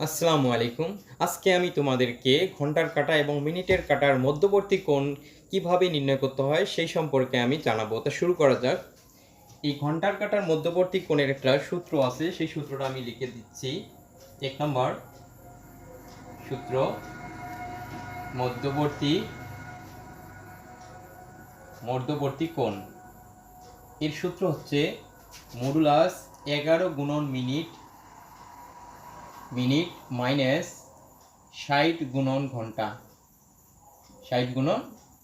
আসসালামু আলাইকুম। আজকে আমি তোমাদেরকে ঘণ্টার কাটা এবং মিনিটের কাটার মধ্যবর্তী কোণ কীভাবে নির্ণয় করতে হয় সেই সম্পর্কে আমি জানাব। তা শুরু করা যাক। এই ঘণ্টার কাটার মধ্যবর্তী কোণের একটা সূত্র আছে, সেই সূত্রটা আমি লিখে দিচ্ছি। এক নম্বর সূত্র, মধ্যবর্তী মধ্যবর্তী কোণ। এর সূত্র হচ্ছে মডুলাস এগারো গুণন মিনিট মিনিট মাইনাস ষাট গুণন ঘণ্টা। ষাট গুণন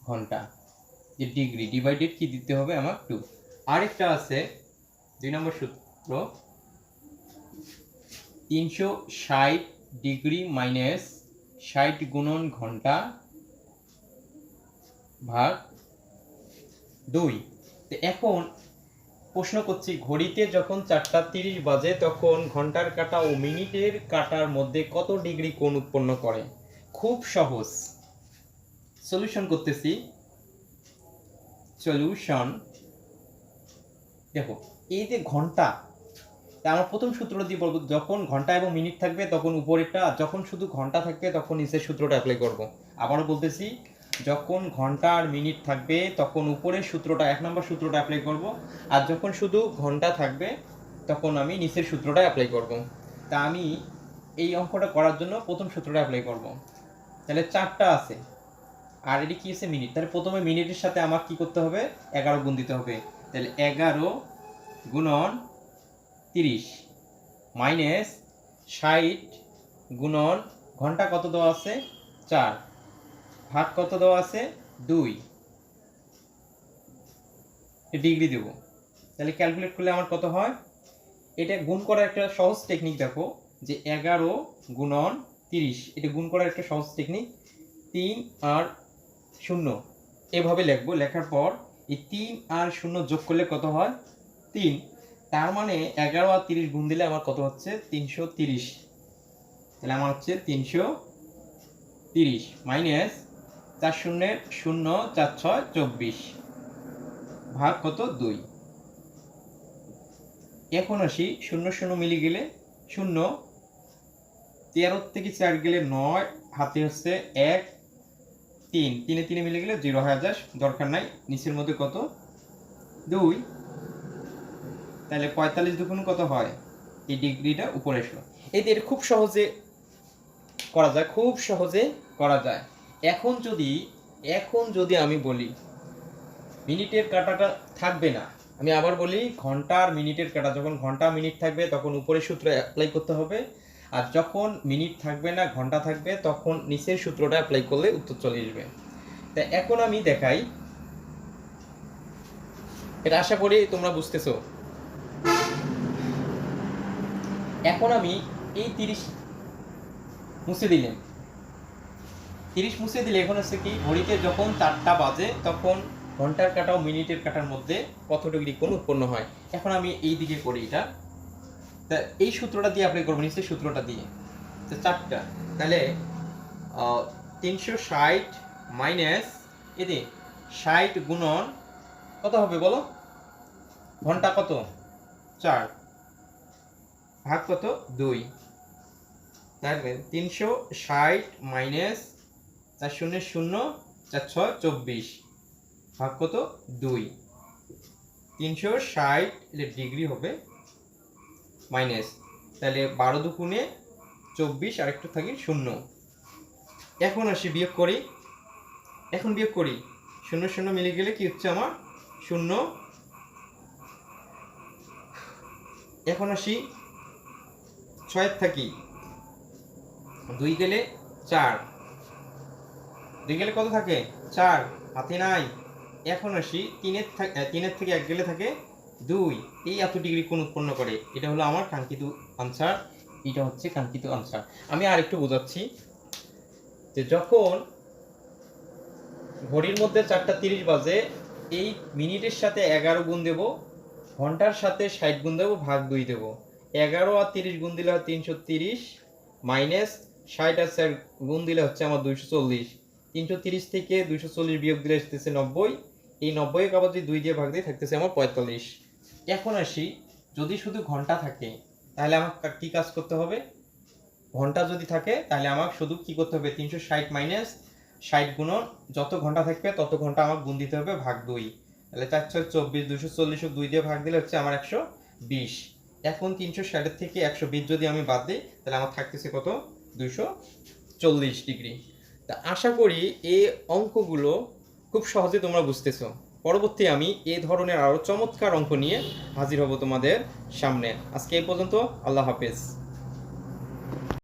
ঘণ্টা। যে ডিগ্রি ডিভাইডেড কি দিতে হবে আমার টু। আরেকটা আছে, দুই নম্বর সূত্র, তিনশো ষাট ডিগ্রি মাইনাস ষাট গুণন ঘণ্টা ভাগ দুই। তো এখন প্রশ্ন করছি, ঘড়িতে যখন চারটা তিরিশ বাজে তখন ঘণ্টার কাটা ও মিনিটের কাটার মধ্যে কত ডিগ্রি কোণ উৎপন্ন করে? খুব সহজ। সলিউশন করতেছি। সলিউশন দেখো, এই যে ঘণ্টা, তা আমার প্রথম সূত্র দিয়ে বলব, যখন ঘণ্টা এবং মিনিট থাকবে তখন উপরেরটা যখন শুধু ঘণ্টা থাকবে তখন নিচের সূত্রটা অ্যাপ্লাই করব। আবারও বলতেছি যখন ঘণ্টা আর মিনিট থাকবে, তখন উপরের সূত্রটা, এক নম্বর সূত্রটা অ্যাপ্লাই করব। আর যখন শুধু ঘণ্টা থাকবে, তখন আমি নিচের সূত্রটা অ্যাপ্লাই করব। তা আমি এই অঙ্কটা করার জন্য প্রথম সূত্রটা অ্যাপ্লাই করব। তাহলে চারটা আছে। আর এটি কি আছে মিনিট? তাহলে প্রথমে মিনিটের সাথে আমার কি করতে হবে? এগারো গুণ দিতে হবে। তাহলে এগারো গুণন তিরিশ মাইনাস ষাট গুণন, ঘণ্টা কত দেওয়া আছে? চার। ভাগ কত দেওয়া আছে? দুই। ডিগ্রি দেব। তাহলে ক্যালকুলেট করলে আমার কত হয়? এটা গুণ করার একটা সহজ টেকনিক দেখো, যে এগারো গুণন তিরিশ। এটা গুণ করার একটা সহজ টেকনিক তিন আর শূন্য। এভাবে লিখব। লেখার পর এই তিন আর শূন্য যোগ করলে কত হয়? তিন। তার মানে এগারো আর তিরিশ গুণ দিলে আমার কত হচ্ছে? তিনশো তিরিশ। তাহলে আমার হচ্ছে তিনশো তিরিশ। মাইনাস চার শূন্যের শূন্য চার ছয় চব্বিশ। ভাগ কত? দুই। এখন আসি শূন্য শূন্য মিলে গেলে শূন্য। তেরো থেকে চার গেলে নয়, হাতে হচ্ছে এক, তিন। তিনে তিনে মিলে গেলে জিরো হাজার দরকার নাই। নিচের মধ্যে কত? দুই। তাহলে পঁয়তাল্লিশ দুগুণ কত হয়? এই ডিগ্রিটা উপরে এসলো। এই দিয়ে খুব সহজে করা যায়, খুব সহজে করা যায়। এখন যদি এখন যদি আমি বলি, মিনিটের কাটাটা থাকবে না, আমি আবার বলি ঘণ্টা আর মিনিটের কাটা, যখন ঘণ্টা মিনিট থাকবে তখন উপরের সূত্র অ্যাপ্লাই করতে হবে, আর যখন মিনিট থাকবে না, ঘণ্টা থাকবে, তখন নিচের সূত্রটা অ্যাপ্লাই করলে উত্তর চলে আসবে। তা এখন আমি দেখাই। এটা আশা করি তোমরা বুঝতেছো। এখন আমি এই তিরিশ মুছে দিলেন তিরিশ মুছে দিলে এখন হচ্ছে কি ঘড়িতে যখন চারটা বাজে, তখন ঘণ্টার কাটা ও মিনিটের কাটার মধ্যে কত ডিগ্রি কোণ উৎপন্ন হয়? এখন আমি এই দিকে করি এটা। তা এই সূত্রটা দিয়ে আপনি করবেন নিশ্চয়ই সূত্রটা দিয়ে। তো চারটা। তাহলে তিনশো ষাট মাইনাস এতে ষাট গুণন, কত হবে বলো? ঘণ্টা কত? চার। ভাগ কত? দুই। দেখবেন তিনশো ষাট মাইনাস চার শূন্য শূন্য চার ছয় চব্বিশ। ভাগ কত? দুই। তিনশো ষাট ডিগ্রি হবে মাইনাস। তাহলে বারো দুগুণে চব্বিশ, আরেকটু থাকি, শূন্য। এখন আসি বিয়োগ করি। এখন বিয়োগ করি। শূন্য শূন্য মিলে গেলে কি হচ্ছে আমার? শূন্য। এখন আসি ছয়ের থাকি। দুই গেলে চার। গেলে কত থাকে? চার। হাতে নাই। এখন আসি, তিনের তিনের থেকে এক গেলে থাকে দুই। এই এত ডিগ্রি কোণ উৎপন্ন করে? এটা হলো আমার কাঙ্ক্ষিত আনসার এটা হচ্ছে কাঙ্ক্ষিত আনসার আমি আর একটু বোঝাচ্ছি যে যখন ঘড়ির মধ্যে চারটা তিরিশ বাজে, এই মিনিটের সাথে এগারো গুণ দেব, ঘণ্টার সাথে ষাট গুণ দেবো, ভাগ দুই দেবো। এগারো আর তিরিশ গুণ দিলে হয় তিনশো তিরিশ, মাইনাস ষাট আর চার গুণ দিলে হচ্ছে আমার দুইশো চল্লিশ। তিনশো তিরিশ থেকে দুইশো চল্লিশ বিয়োগ দিলে আসতেছে নব্বই। এই নব্বই আবার যদি দুই দিয়ে ভাগ দিয়ে থাকতেছে আমার পঁয়তাল্লিশ। এখন আসি, যদি শুধু ঘণ্টা থাকে, তাহলে আমার কা- কাজ করতে হবে? ঘণ্টা যদি থাকে, তাহলে আমাকে শুধু কি করতে হবে? তিনশো ষাট মাইনাস ষাট গুণন যত ঘণ্টা থাকবে, তত ঘণ্টা আমাকে গুণ দিতে হবে ভাগ দুই। তাহলে চার ছয় চব্বিশ দুশো চল্লিশ দুই দিয়ে ভাগ দিলে হচ্ছে আমার একশো বিশ। এখন তিনশো ষাটের থেকে একশো বিশ যদি আমি বাদ দিই, তাহলে আমার থাকতেছে কত? দুইশো চল্লিশ ডিগ্রি। তা আশা করি এই অঙ্কগুলো খুব সহজে তোমরা বুঝতেছো। পরবর্তী আমি এ ধরনের আরও চমৎকার অঙ্ক নিয়ে হাজির হব তোমাদের সামনে। আজকে এই পর্যন্ত, আল্লাহ হাফেজ।